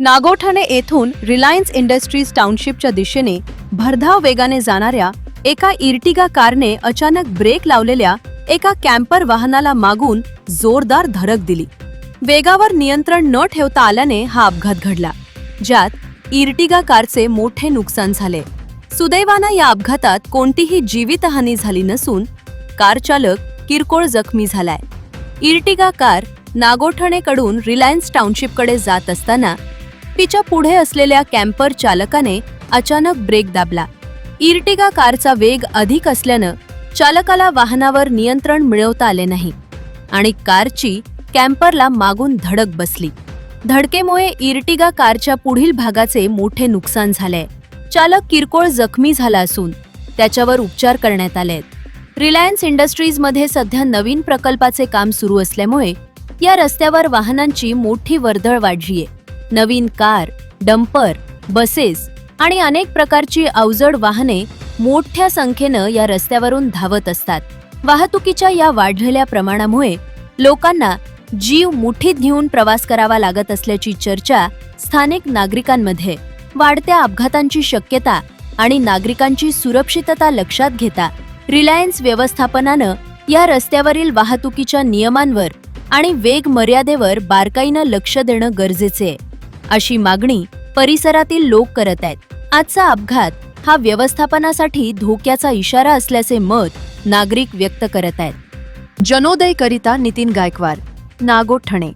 नागोठाणे येथून Reliance industries टाउनशिपच्या दिशेने भरधाव वेगाने जाणाऱ्या एका इर्टिगा कारने अचानक ब्रेक लावलेल्या एका कॅम्पर वाहनाला मागून जोरदार धडक दिली. वेगावर नियंत्रण न ठेवता आल्याने हा अपघात घडला ज्यात इर्टिगा कारचे मोठे नुकसान झाले. सुदैवानं या अपघातात कोणतीही जीवितहानी झाली नसून कार चालक किरकोळ जखमी झालाय. इर्टिगा कार नागोठणेकडून रिलायन्स टाउनशिपकडे जात असताना तिच्या पुढे असलेल्या कॅम्पर चालकाने अचानक ब्रेक दाबला. इर्टिगा कारचा वेग अधिक असल्यानं चालकाला वाहनावर नियंत्रण मिळवता आले नाही आणि कारची कॅम्परला मागून धडक बसली. धडकेमुळे इर्टिगा कारच्या पुढील भागाचे मोठे नुकसान झाले. चालक किरकोळ जखमी झाला असून त्याच्यावर उपचार करण्यात आले रिलायन्स इंडस्ट्रीजमध्ये सध्या नवीन प्रकल्पाचे काम सुरू असल्यामुळे या रस्त्यावर वाहनांची मोठी वर्दळ वाढलीये. नवीन कार डंपर बसेस आणि अनेक प्रकारची अवजड वाहने मोठ्या संख्येनं या रस्त्यावरून धावत असतात. वाहतुकीच्या या वाढलेल्या प्रमाणामुळे लोकांना जीव मुठीत घेऊन प्रवास करावा लागत असल्याची चर्चा स्थानिक नागरिकांमध्ये वाढत्या अपघातांची शक्यता आणि नागरिकांची सुरक्षितता लक्षात घेता रिलायन्स व्यवस्थापनानं या रस्त्यावरील वाहतुकीच्या नियमांवर आणि वेग मर्यादेवर बारकाईनं लक्ष देणं गरजेचे आहे. अशी मागणी परिसरातील लोक करत आहेत. आजचा अपघात हा व्यवस्थापनासाठी धोक्याचा इशारा असल्याचे मत नागरिक व्यक्त करत आहेत. जनोदयकरिता नितीन गायकवाड नागोठणे.